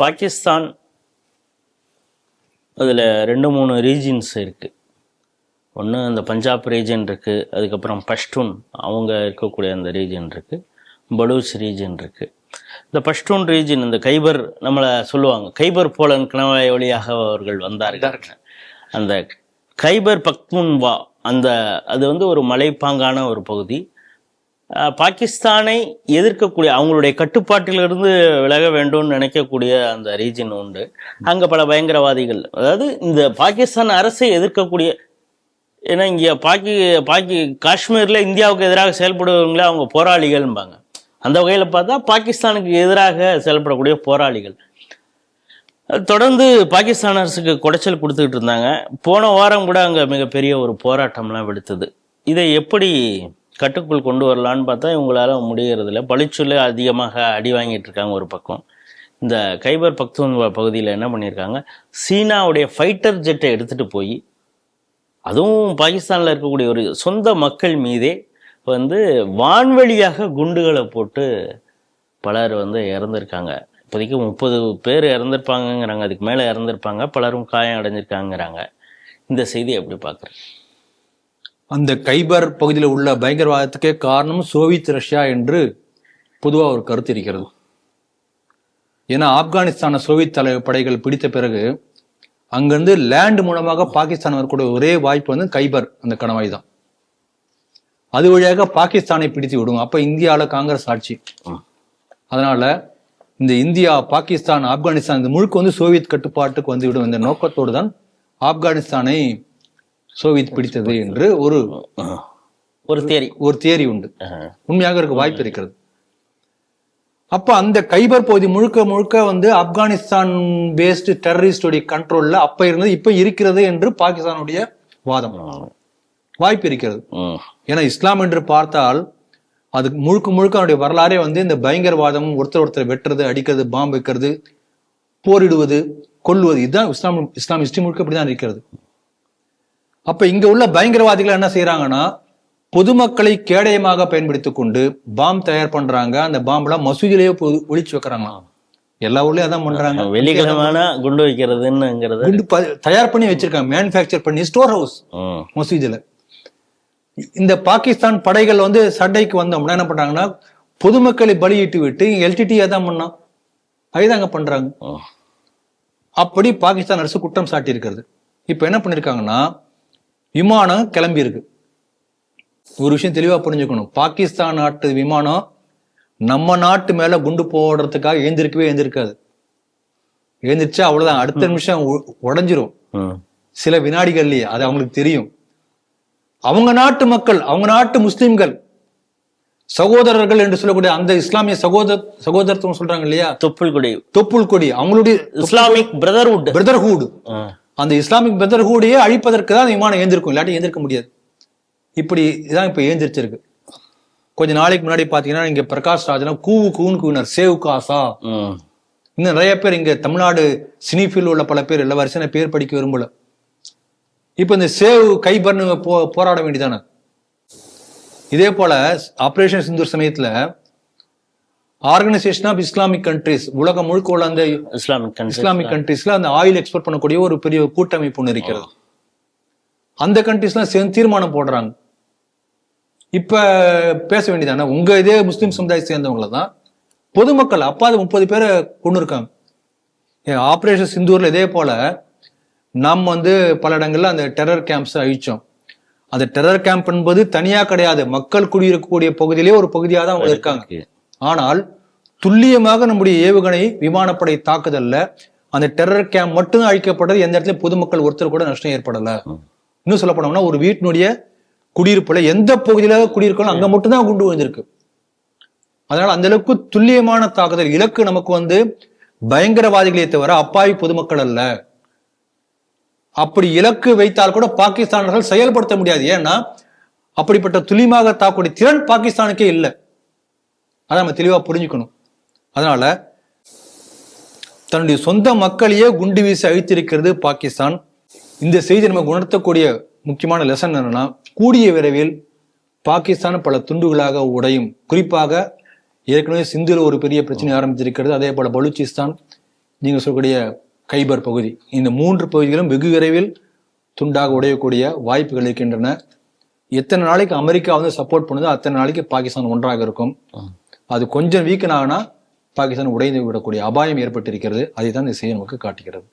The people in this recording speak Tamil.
பாகிஸ்தான் அதில் ரெண்டு மூணு ரீஜன்ஸ் இருக்குது ஒன்று அந்த பஞ்சாப் ரீஜன் இருக்குது அதுக்கப்புறம் பஷ்டூன் அவங்க இருக்கக்கூடிய அந்த ரீஜன் இருக்குது பலூச் ரீஜன் இருக்குது இந்த பஷ்டூன் ரீஜன் இந்த கைபர் நம்மளை சொல்லுவாங்க கைபர் போலன் கணவாய் வழியாக அவர்கள் வந்தார்கள். அந்த கைபர் பக்முன்வா அந்த அது வந்து ஒரு மலைப்பாங்கான ஒரு பகுதி. பாகிஸ்தானை எதிர்க்கக்கூடிய அவங்களுடைய கட்டுப்பாட்டிலிருந்து விலக வேண்டும்னு நினைக்கக்கூடிய அந்த ரீஜன் உண்டு. அங்கே பல பயங்கரவாதிகள் அதாவது இந்த பாகிஸ்தான் அரசை எதிர்க்கக்கூடிய ஏன்னா இங்கே பாக்கி பாக்கி காஷ்மீரில் இந்தியாவுக்கு எதிராக செயல்படுவவங்களே அவங்க போராளிகள்ம்பாங்க. அந்த வகையில் பார்த்தா பாகிஸ்தானுக்கு எதிராக செயல்படக்கூடிய போராளிகள். அது தொடர்ந்து பாகிஸ்தான் அரசுக்கு குடைச்சல் கொடுத்துக்கிட்டு இருந்தாங்க. போன வாரம் கூட அங்கே மிகப்பெரிய ஒரு போராட்டம்லாம் விடுத்தது. இதை எப்படி கட்டுக்குள் கொண்டு வரலான்னு பார்த்தா இவங்களால முடியறதில்ல. பளிச்சுல அதிகமாக அடி வாங்கிட்டு இருக்காங்க ஒரு பக்கம். இந்த கைபர் பக்துன்வா பகுதியில் என்ன பண்ணியிருக்காங்க? சீனாவுடைய ஃபைட்டர் ஜெட்டை எடுத்துகிட்டு போய் அதுவும் பாகிஸ்தானில் இருக்கக்கூடிய ஒரு சொந்த மக்கள் மீதே வந்து வான்வழியாக குண்டுகளை போட்டு பலர் வந்து இறந்துருக்காங்க. இப்போதைக்கு முப்பது பேர் இறந்துருப்பாங்கங்கிறாங்க அதுக்கு மேலே இறந்துருப்பாங்க பலரும் காயம் அடைஞ்சிருக்காங்கிறாங்க இந்த செய்தி எப்படி பார்க்குறேன் அந்த கைபர் பகுதியில் உள்ள பயங்கரவாதத்துக்கே காரணம் சோவியத் ரஷ்யா என்று பொதுவாக ஒரு கருத்து இருக்கிறது. ஏன்னா ஆப்கானிஸ்தான சோவியத் தலை படைகள் பிடித்த பிறகு அங்கிருந்து லேண்ட் மூலமாக பாகிஸ்தான் வரக்கூடிய ஒரே வாய்ப்பு வந்து கைபர் அந்த கணவாய் தான். அது வழியாக பாகிஸ்தானை பிடித்து விடும். அப்ப இந்தியால காங்கிரஸ் ஆட்சி. அதனால இந்த இந்தியா பாகிஸ்தான் ஆப்கானிஸ்தான் இந்த முழுக்க வந்து சோவியத் கட்டுப்பாட்டுக்கு வந்துவிடும் இந்த நோக்கத்தோடு தான் ஆப்கானிஸ்தானை சோவியத் பிடித்தது என்று ஒரு ஒரு தேரி. ஒரு தியரி உண்டு. உண்மையாக இருக்க வாய்ப்பு இருக்கிறது. அப்ப அந்த கைபர் பகுதி முழுக்க முழுக்க வந்து ஆப்கானிஸ்தான் பேஸ்டு டெரரிஸ்டுடைய கண்ட்ரோல்ல அப்ப இருந்தது இப்ப இருக்கிறது என்று பாகிஸ்தானுடைய வாதம். வாய்ப்பு இருக்கிறது. ஏன்னா இஸ்லாம் என்று பார்த்தால் அது முழுக்க முழுக்க அவனுடைய வரலாறே வந்து இந்த பயங்கரவாதம் ஒருத்தர் ஒருத்தர் வெட்டுறது அடிக்கிறது பாம்பு வைக்கிறது போரிடுவது கொல்லுவது இதுதான் இஸ்லாம் இஸ்லாம் ஹிஸ்டரி முழுக்க இப்படிதான் இருக்கிறது. அப்ப இங்க உள்ள பயங்கரவாதிகள் என்ன செய்யறாங்கன்னா பொதுமக்களை கேடயமாக பயன்படுத்திக் கொண்டு பாம் தயார் பண்றாங்க. அந்த பாம்பெல்லாம் மசூதியிலேயே ஒளிச்சு வைக்கிறாங்களாம். எல்லா ஊர்லயும் அதான் பண்றாங்க. வெள்ளிக்கிழமான குண்டு வைக்கிறதுன்னுங்கிறது. குண்டு தயார் பண்ணி வச்சிருக்காங்க. மேனுஃபேக்சர் பண்ணி ஸ்டோர் ஹவுஸ் மசூதியில. இந்த பாகிஸ்தான் படைகள் வந்து சண்டைக்கு வந்தோம்னா என்ன பண்றாங்கன்னா பொதுமக்களை பலியிட்டு விட்டு எல்டிடியா தான் பண்ணோம் அதுதாங்க பண்றாங்க. அப்படி பாகிஸ்தான் அரசு குற்றம் சாட்டி இருக்கிறது இப்ப என்ன பண்ணிருக்காங்கன்னா விமானம் கிளம்பி இருக்கு ஒரு விஷயம் தெளிவா புரிஞ்சுக்கணும். பாகிஸ்தான் நாட்டு விமானம் நம்ம நாட்டு மேல குண்டு போடுறதுக்காக எழுந்திருக்கவே எழுந்திருக்காது. எழுந்திருச்சா அவ்வளவுதான். அடுத்த நிமிஷம் உடைஞ்சிரும். சில வினாடிகள்லயே அது அவங்களுக்கு தெரியும். அவங்க நாட்டு மக்கள் அவங்க நாட்டு முஸ்லிம்கள் சகோதரர்கள் என்று சொல்லக்கூடிய அந்த இஸ்லாமிய சகோதர சகோதரத்துவம் சொல்றாங்க இல்லையா? தொப்புள் கொடி. தொப்புள் கொடி. அவங்களுடைய இஸ்லாமிக் பிரதர்வுட் பிரதர்ஹூட் அந்த இஸ்லாமிக் பிரதர்ஹூடையே அழிப்பதற்கு தான் அந்த விமானம் ஏந்திருக்கும் இல்லாட்டி ஏந்திருக்க முடியாது. இப்படி இதான் இப்ப ஏந்திரிச்சிருக்கு. கொஞ்ச நாளைக்கு முன்னாடி பாத்தீங்கன்னா இங்க பிரகாஷ் ராஜனா கூவு கூன்னு கூவினார். சேவ் காசா. இன்னும் நிறைய பேர் இங்க தமிழ்நாடு சினிஃபீல்டு உள்ள பல பேர் எல்லா வருஷம் பேர் படிக்க விரும்பல. இப்ப இந்த சேவ் கைபர்னு போ போராட வேண்டியதானே? இதே போல ஆபரேஷன் சிந்தூர் சமயத்துல ஆர்கனைசேஷன் ஆஃப் இஸ்லாமிக் கண்ட்ரிஸ் உலகம் முழுக்க உள்ள அந்த இஸ்லாமிக் இஸ்லாமிக் கண்ட்ரிஸ்ல அந்த ஆயில் எக்ஸ்போர்ட் பண்ணக்கூடிய ஒரு பெரிய கூட்டமைப்பு ஒன்று இருக்கிறது. அந்த கண்ட்ரிஸ்லாம் சேர்ந்து தீர்மானம் போடுறாங்க. இப்ப பேச வேண்டியதானே உங்க இதே முஸ்லிம் சமுதாயத்தை சேர்ந்தவங்கள தான் பொதுமக்கள் அப்பாது முப்பது பேரை கொண்டு இருக்காங்க. ஆபரேஷன் சிந்தூர்ல இதே போல நாம் வந்து பல இடங்கள்ல அந்த டெரர் கேம்ப்ஸ் அழிச்சோம். அந்த டெரர் கேம்ப் என்பது தனியா கிடையாது. மக்கள் குடியிருக்கக்கூடிய பகுதியிலே ஒரு பகுதியாக தான் அவங்க இருக்காங்க. ஆனால் துல்லியமாக நம்முடைய ஏவுகணை விமானப்படை தாக்குதல்ல. அந்த டெரர் கேம்ப் மட்டும் அழிக்கப்பட்டது எந்த இடத்துல பொதுமக்கள் ஒருத்தர் கூட நஷ்டம் ஏற்படல. இன்னும் சொல்ல போனோம்னா ஒரு வீட்டினுடைய குடியிருப்புல எந்த பகுதியில குடியிருக்கணும் அங்க மட்டும்தான் குண்டு விழுந்திருக்கு. அதனால அந்த அளவுக்கு துல்லியமான தாக்குதல் இலக்கு நமக்கு வந்து பயங்கரவாதிகளே தவிர அப்பாவி பொதுமக்கள் அல்ல. அப்படி இலக்கு வைத்தால் கூட பாகிஸ்தானர்கள் செயல்படுத்த முடியாது. ஏன்னா அப்படிப்பட்ட துல்லியமாக தாக்கக்கூடிய திறன் பாகிஸ்தானுக்கே இல்லை. அதை நம்ம தெளிவாக புரிஞ்சுக்கணும். அதனால தன்னுடைய சொந்த மக்களையே குண்டு வீசி அழித்திருக்கிறது பாகிஸ்தான். இந்த செய்தி நமக்கு உணர்த்தக்கூடிய முக்கியமான லெசன் என்னன்னா கூடிய விரைவில் பாகிஸ்தான் பல துண்டுகளாக உடையும். குறிப்பாக ஏற்கனவே சிந்தில் ஒரு பெரிய பிரச்சனை ஆரம்பித்திருக்கிறது அதே போல பலூச்சிஸ்தான் நீங்க சொல்லக்கூடிய கைபர் பகுதி. இந்த மூன்று பகுதிகளும் வெகு விரைவில் துண்டாக உடையக்கூடிய வாய்ப்புகள் இருக்கின்றன. எத்தனை நாளைக்கு அமெரிக்கா வந்து சப்போர்ட் பண்ணுதோ அத்தனை நாளைக்கு பாகிஸ்தான் ஒன்றாக இருக்கும். அது கொஞ்சம் வீக்கன் ஆகினா பாகிஸ்தான் உடைந்து விடக்கூடிய அபாயம் ஏற்பட்டிருக்கிறது. அதை தான் இந்த செய்தி நமக்கு காட்டுகிறது.